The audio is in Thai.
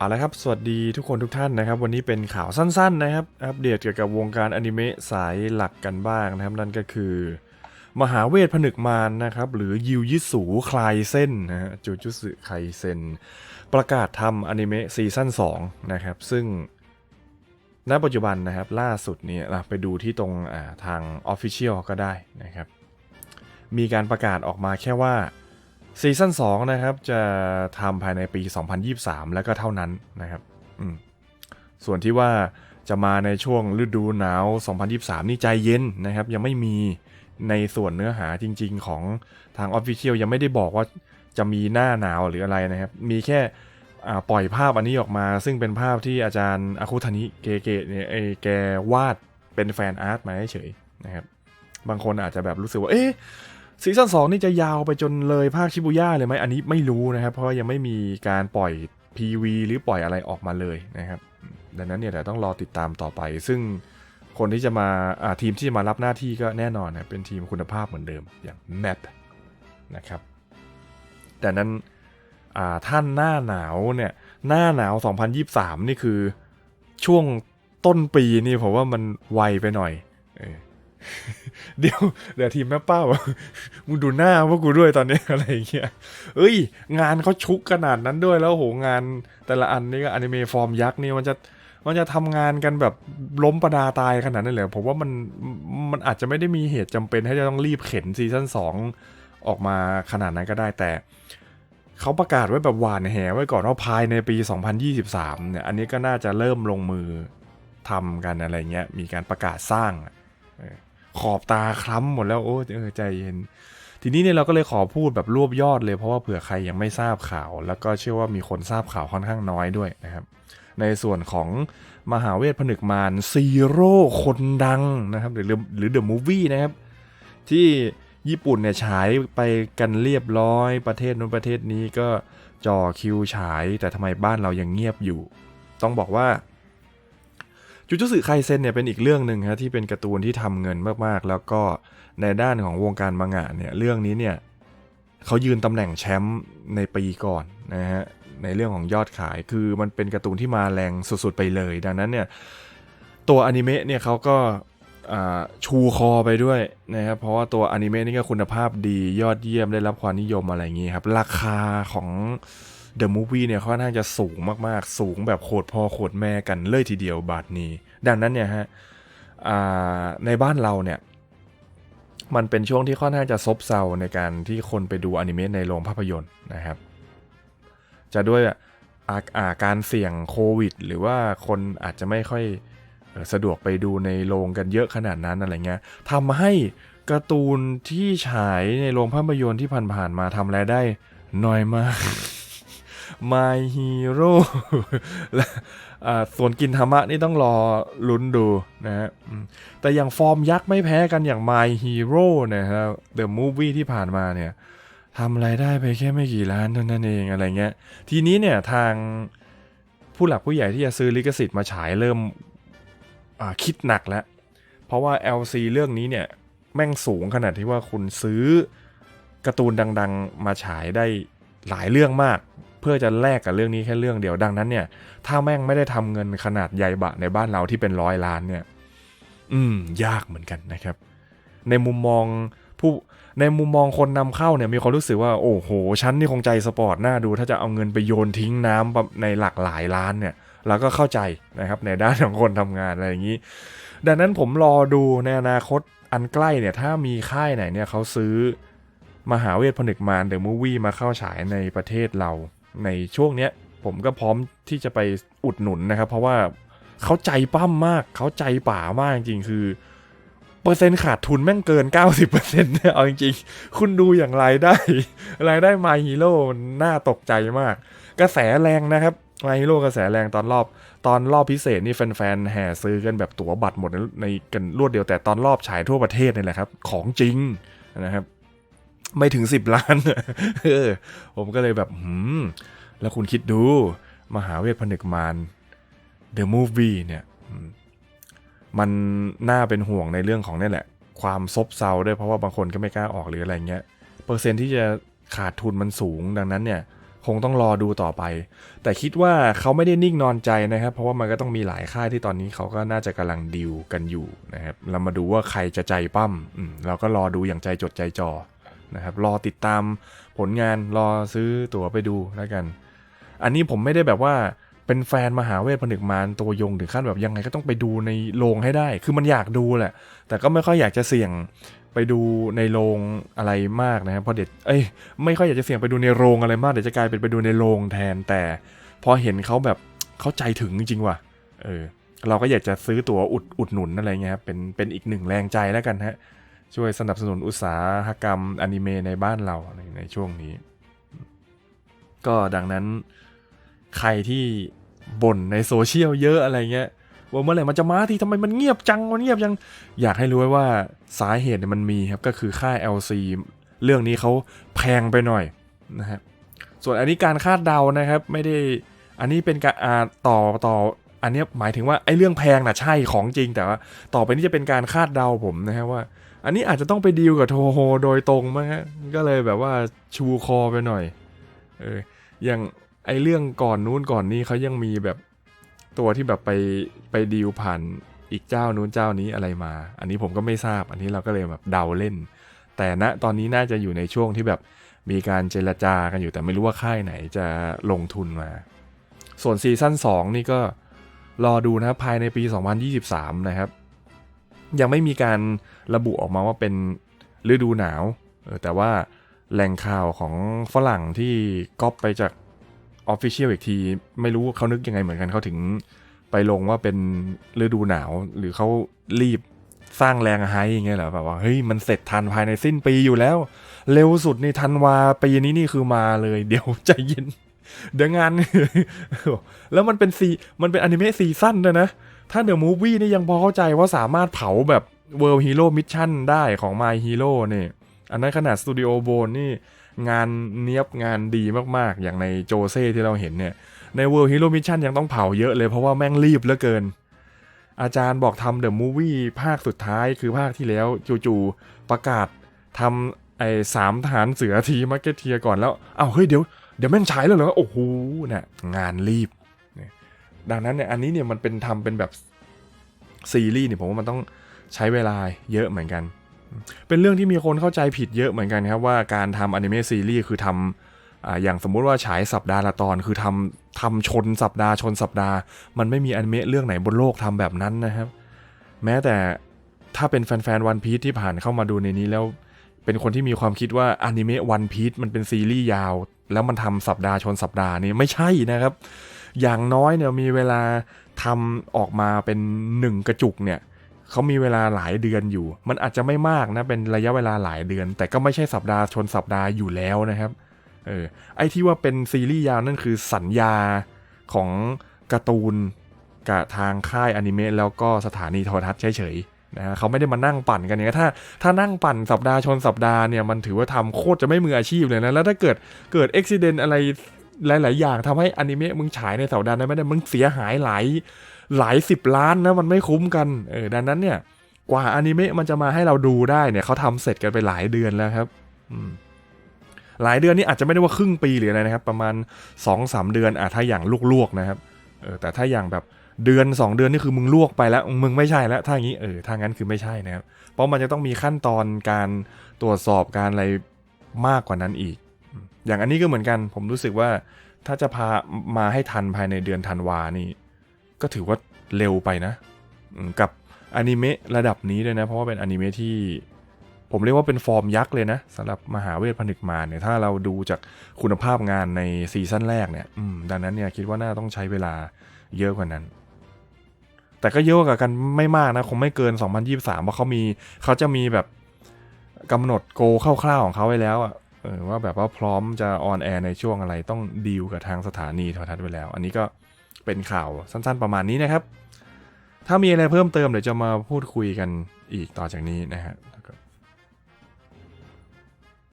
เอาละครับ สวัสดีทุกคนทุกท่านนะครับ วันนี้เป็นข่าวสั้นๆนะครับ อัปเดตเกี่ยวกับวงการอนิเมะสายหลักกันบ้างนะครับ นั่นก็คือ มหาเวทผนึกมารนะครับ หรือยิวยิสูคลายเส้นนะฮะจูจุสึไคเซนประกาศทำอนิเมะซีซั่น2นะครับ ซึ่งณปัจจุบันนะครับ ล่าสุดเนี่ยไปดูที่ตรงอ่าทาง Official ก็ได้นะครับ มีการประกาศออกมาแค่ว่า ซีซั่น2นะครับจะทำภายในปี 2023 แล้วก็เท่านั้นนะครับส่วนที่ว่าจะมาในช่วงฤดูหนาว 2023 นี่ใจเย็นนะครับ ยังไม่มีในส่วนเนื้อหาจริง ๆ ของทาง Official ยังไม่ได้บอกว่าจะมีหน้าหนาวหรืออะไรนะครับ มีแค่ปล่อยภาพอันนี้ออกมา ซึ่งเป็นภาพที่อาจารย์อาคุธนิเกเกเนี่ยไอแกวาดเป็นแฟนอาร์ตมาเฉยๆนะครับ บางคนอาจจะแบบรู้สึกว่า เอ๊ะ ซีซั่น2นี่จะยาวไปจนเลยภาคชิบุย่าเลยไหมอันนี้ไม่รู้นะครับ เพราะว่ายังไม่มีการปล่อย PV หรือปล่อยอะไรออกมาเลยนะครับดังนั้นเนี่ยเดี๋ยวต้องรอติดตามต่อไป ซึ่งคนที่จะมาทีมที่จะมารับหน้าที่ก็แน่นอนนะเป็นทีมคุณภาพเหมือนเดิมอย่าง MAP นะครับแต่นั้นท่านหน้าหนาวเนี่ยหน้าหนาว 2023 นี่คือช่วงต้นปีนี่ผมว่ามันไวไปหน่อยเออ เดี๋ยวเดี๋ยวทีมแม่เป้ามึงดูหน้าพวกกูด้วยตอนนี้อะไรอย่างเงี้ยเอ้ย งานเขาชุกขนาดนั้นด้วยแล้วโหงานแต่ละอันนี่ก็อนิเมะฟอร์มยักษ์นี่มันจะมันจะทำงานกันแบบล้มประดาตายขนาดนั้นเลยผมว่ามันมันอาจจะไม่ได้มีเหตุจำเป็นให้จะต้องรีบเข็นซีซั่น2องออกมาขนาดนั้นก็ได้แต่เขาประกาศไว้แบบหวานแหไว้ก่อนว่าภายในปี 2023 เนี่ย อันนี้ก็น่าจะเริ่มลงมือทำกันอะไรเงี้ย มีการประกาศสร้างอ ขอบตาคล้ำหมดแล้วโอ้เออใจเย็น ทีนี้เนี่ยเราก็เลยขอพูดแบบรวบยอดเลยเพราะว่าเผื่อใครยังไม่ทราบข่าว แล้วก็เชื่อว่ามีคนทราบข่าวค่อนข้างน้อยด้วยนะครับ ในส่วนของมหาเวทผนึกมารซีโร่คนดังนะครับ หรือหรือเดอะมูฟวี่นะครับ ที่ญี่ปุ่นเนี่ยฉายไปกันเรียบร้อยประเทศนู้นประเทศนี้ก็จ่อคิวฉาย แต่ทำไมบ้านเรายังเงียบอยู่ ต้องบอกว่า จูจูสึไคเซนเนี่ยเป็นอีกเรื่องหนึ่งครับที่เป็นการ์ตูนที่ทำเงินมากๆ แล้วก็ในด้านของวงการมังงะเนี่ยเรื่องนี้เนี่ยเขายืนตำแหน่งแชมป์ในปีก่อนนะฮะในเรื่องของยอดขายคือมันเป็นการ์ตูนที่มาแรงสุดๆไปเลย ดังนั้นเนี่ยตัวอนิเมะเนี่ยเขาก็ชูคอไปด้วยนะครับเพราะว่าตัวอนิเมะนี่ก็คุณภาพดียอดเยี่ยมได้รับความนิยมอะไรอย่างงี้ครับ ราคาของ The Movie เนี่ยค่อนข้างจะสูงมากๆ สูงแบบโคตรพอโคตรแม่กันเลยทีเดียวบาทนี้ ดังนั้นเนี่ยฮะในบ้านเราเนี่ยมันเป็นช่วงที่ค่อนข้างจะซบเซาในการที่คนไปดูอนิเมะในโรงภาพยนตร์นะครับ จะด้วยอาอาการเสี่ยงโควิด หรือว่าคนอาจจะไม่ค่อยสะดวกไปดูในโรงกันเยอะขนาดนั้นอะไรเงี้ยทำให้การ์ตูนที่ฉายในโรงภาพยนตร์ที่ผ่านๆมาทำรายได้น้อยมาก My Hero และส่วนกินธรรมะนี่ต้องรอลุ้นดูนะฮะแต่อย่างฟอร์มยักษ์ไม่แพ้กันอย่าง My Hero นะครับ The Movie ที่ผ่านมาเนี่ยทำรายได้ไปแค่ไม่กี่ล้านเท่านั้นเองอะไรเงี้ย ทีนี้เนี่ยทางผู้หลักผู้ใหญ่ที่จะซื้อลิขสิทธิ์มาฉายเริ่มคิดหนักแล้ว เพราะว่า LC เรื่องนี้เนี่ยแม่งสูงขนาดที่ว่าคุณซื้อการ์ตูนดัง ๆ มาฉายได้หลายเรื่องมาก เพื่อจะแลกกับเรื่องนี้แค่เรื่องเดียวดังนั้นเนี่ย ถ้าแม่งไม่ได้ทำเงินขนาดใหญ่บะในบ้านเราที่เป็นร้อยล้านเนี่ย อืม ยากเหมือนกันนะครับ ในมุมมองผู้ในมุมมองคนนำเข้าเนี่ยมีความรู้สึกว่าโอ้โหฉันนี่คงใจสปอร์ตหน่าดู ถ้าจะเอาเงินไปโยนทิ้งน้ำในหลากหลายล้านเนี่ยเราก็เข้าใจนะครับในด้านของคนทำงานอะไรอย่างนี้ ดังนั้นผมรอดูในอนาคตอันใกล้เนี่ยถ้ามีค่ายไหนเนี่ยเขาซื้อมหาเวทผนึกมารเดอะมูวี่มาเข้าฉายในประเทศเรา ในช่วงเนี้ยผมก็พร้อมที่จะไปอุดหนุนนะครับ เพราะว่าเขาใจปั้มมาก เขาใจป่ามากจริงคือ เปอร์เซ็นต์ขาดทุนแม่งเกิน 90%เนี่ยเอาจริงๆ คุณดูอย่างรายได้ รายได้มาฮีโร่น่าตกใจมาก กระแสแรงนะครับมาฮีโร่กระแสแรงตอนรอบ ตอนรอบพิเศษนี่แฟนๆแห่ซื้อกันแบบตั๋วบัตรหมดในกันรวดเดียวแต่ตอนรอบฉายทั่วประเทศนี่แหละครับ ของจริงนะครับ ไม่ถึง 10 ล้านเออผมก็เลยแบบหืม แล้วคุณคิดดู มหาเวทผนึกมาร The Movie เนี่ย มันน่าเป็นห่วงในเรื่องของนี่แหละ ความซบเซาด้วยเพราะว่าบางคนก็ไม่กล้าออกหรืออะไรเงี้ย เปอร์เซ็นที่จะขาดทุนมันสูงดังนั้นเนี่ยคงต้องรอดูต่อไป แต่คิดว่าเขาไม่ได้นิ่งนอนใจนะครับ เพราะว่ามันก็ต้องมีหลายค่ายที่ตอนนี้เขาก็น่าจะกำลังดิวกันอยู่นะครับ เรามาดูว่าใครจะใจปั้มอืมเราก็รอดูอย่างใจจดใจจ่อนะครับ รอติดตามผลงานรอซื้อตั๋วไปดูแล้วกัน อันนี้ผมไม่ได้แบบว่าเป็นแฟนมหาเวทผนึกมารตัวยงถึงขั้นแบบยังไงก็ต้องไปดูในโรงให้ได้ คือมันอยากดูแหละ แต่ก็ไม่ค่อยอยากจะเสี่ยงไปดูในโรงอะไรมากนะครับเพราะเด็ดเอ้ยไม่ค่อยอยากจะเสี่ยงไปดูในโรงอะไรมากเดี๋ยวจะกลายเป็นไปดูในโรงแทนแต่ พอเห็นเขาแบบเข้าใจถึงจริงว่ะเออเราก็อยากจะซื้อตั๋วอุดอุดหนุนอะไรเงี้ยครับเป็นเป็นอีกหนึ่งแรงใจแล้วกันฮะช่วยสนับสนุนอุตสาหกรรมอนิเมะในบ้านเราในในช่วงนี้ ก็ดังนั้น ใครที่บ่นในโซเชียลเยอะอะไรเงี้ยว่าเมื่อไหร่มันจะมาทีทำไมมันเงียบจังมันเงียบจัง อยากให้รู้ไว้ว่าสาเหตุเนี่ยมันมีครับก็คือค่า LC เรื่องนี้เขาแพงไปหน่อยนะครับส่วนอันนี้การคาดเดานะครับ ไม่ได้อันนี้เป็นการอ่าต่อต่ออันนี้หมายถึงว่าไอ้เรื่องแพงน่ะใช่ของจริงแต่ว่าต่อไปนี้จะเป็นการคาดเดาผมนะฮะว่า อันนี้อาจจะต้องไปดีลกับโทโฮโดยตรงมั้งฮะก็เลยแบบว่าชูคอไปหน่อยเอออย่าง ไอเรื่องก่อนนู้นก่อนนี้เขายังมีแบบตัวที่แบบไปไปดีลผ่านอีกเจ้านู้นเจ้านี้อะไรมา อันนี้ผมก็ไม่ทราบ อันนี้เราก็เลยแบบเดาเล่น แต่ณตอนนี้น่าจะอยู่ในช่วงที่แบบมีการเจรจากันอยู่แต่ไม่รู้ว่าค่ายไหนจะลงทุนมา ส่วนซีซั่น2 นี่ก็รอดูนะภายในปี 2023 นะครับ ยังไม่มีการระบุออกมาว่าเป็นฤดูหนาว แต่ว่าแหล่งข่าวของฝรั่งที่ก๊อปไปจาก ออฟฟิเชียลอีกที ไม่รู้เขานึกยังไงเหมือนกันเขาถึงไปลงว่าเป็นฤดูหนาว หรือเขารีบสร้างแรงไฮอย่างเงี้ยเหรอแบบว่าเฮ้ยมันเสร็จทันภายในสิ้นปีอยู่แล้ว เร็วสุดนี่ธันวาปีนี้นี่คือมาเลย เดี๋ยวใจเย็น เดี๋ยวงาน แล้วมันเป็นซีมันเป็นอนิเมะซีซั่นด้วยนะ ถ้าเดอะมูฟวี่นี่ยังพอเข้าใจว่าสามารถเผาแบบ World Hero Mission ได้ของ My Hero เนี่ยอันนั้นขนาดสตูดิโอโบนนี่ งานเนี้ยบงานดีมากๆ อย่างในโจเซ่ที่เราเห็นเนี่ย ใน World Hero Mission ยังต้องเผาเยอะเลยเพราะว่าแม่งรีบเหลือเกิน อาจารย์บอกทำเดอะมูวี่ภาคสุดท้ายคือภาคที่แล้วจู่ๆประกาศทำไอ้สามทหารเสือทีมาร์เก็ตเทียก่อนแล้วอ้าวเฮ้ยเดี๋ยวเดี๋ยวแม่งฉายแล้วเหรอโอ้โหน่ะงานรีบ ดังนั้นเนี่ยอันนี้เนี่ยมันเป็นทำเป็นแบบซีรีส์เนี่ยผมว่ามันต้องใช้เวลาเยอะเหมือนกัน เป็นเรื่องที่มีคนเข้าใจผิดเยอะเหมือนกันครับว่าการทำอนิเมะซีรีส์คือทำอ่าอย่างสมมุติว่าฉายสัปดาห์ละตอนคือทำทำชนสัปดาห์ชนสัปดาห์ มันไม่มีอนิเมะเรื่องไหนบนโลกทำแบบนั้นนะครับ แม้แต่ถ้าเป็นแฟนๆวันพี e ที่ผ่านเข้ามาดูในนี้แล้วเป็นคนที่มีความคิดว่าอนิเมะวันพี e มันเป็นซีรีส์ยาว แล้วมันทำสัปดาห์ชนสัปดาห์นี่ไม่ใช่นะครับ อย่างน้อยเนี่ยมีเวลาทำออกมาเป็นหนึ่งกระจุกเนี่ย เขามีเวลาหลายเดือนอยู่ มันอาจจะไม่มากนะ เป็นระยะเวลาหลายเดือน แต่ก็ไม่ใช่สัปดาห์ชนสัปดาห์อยู่แล้วนะครับ เออ ไอที่ว่าเป็นซีรีส์ยาวนั่นคือสัญญาของการ์ตูนกับทางค่ายอนิเมะแล้วก็สถานีโทรทัศน์เฉยๆนะฮะเขาไม่ได้มานั่งปั่นกันอย่างนี้ยถ้าถ้านั่งปั่นสัปดาห์ชนสัปดาห์เนี่ยมันถือว่าทำโคตรจะไม่มืออาชีพเลยนะ แล้วถ้าเกิดเกิดอุบิเหตุอะไร หลาย ๆ อย่างทำให้อนิเมะมึงฉายในเสัปดาห์นั้นไม่ได้มึงเสียหายหลายหลายสิบล้านนะมันไม่คุ้มกันเออดังนั้นเนี่ยกว่าอนิเมะมันจะมาให้เราดูได้เนี่ยเขาทำเสร็จกันไปหลายเดือนแล้วครับอืมหลายเดือนนี่อาจจะไม่ได้ว่าครึ่งปีหรืออะไรนะครับ ประมาณ2อสเดือนอะถ้าอย่างลวกๆนะครับเออแต่ถ้าอย่างแบบเดือน 2 เดือนนี่คือมึงลวกไปแล้วมึงไม่ใช่แล้วถ้าอย่างนี้เออถ้างั้นคือไม่ใช่นะครับเพราะมันจะต้องมีขั้นตอนการตรวจสอบการอะไรมากกว่านั้นอีก อย่างอันนี้ก็เหมือนกัน ผมรู้สึกว่าถ้าจะพามาให้ทันภายในเดือนธันวานี่ ก็ถือว่าเร็วไปนะ กับอนิเมะระดับนี้เลยนะ เพราะว่าเป็นอนิเมะที่ ผมเรียกว่าเป็นฟอร์มยักษ์เลยนะสำหรับมหาเวทผนึกมารเนี่ยถ้าเราดูจากคุณภาพงานในซีซั่นแรกเนี่ยดังนั้นเนี่ยคิดว่าน่าต้องใช้เวลาเยอะกว่านั้น แต่ก็เยอะกว่ากันไม่มากนะ คงไม่เกิน 2023เพราะเขามีเขาจะมีแบบกำหนดโกคร่าวๆของเขาไว้แล้วอะ ว่าแบบว่าพร้อมจะออนแอร์ในช่วงอะไรต้องดีลกับทางสถานีโทรทัศน์ไว้แล้ว อันนี้ก็เป็นข่าวสั้นๆประมาณนี้นะครับ ถ้ามีอะไรเพิ่มเติมเดี๋ยวจะมาพูดคุยกันอีกต่อจากนี้นะฮะ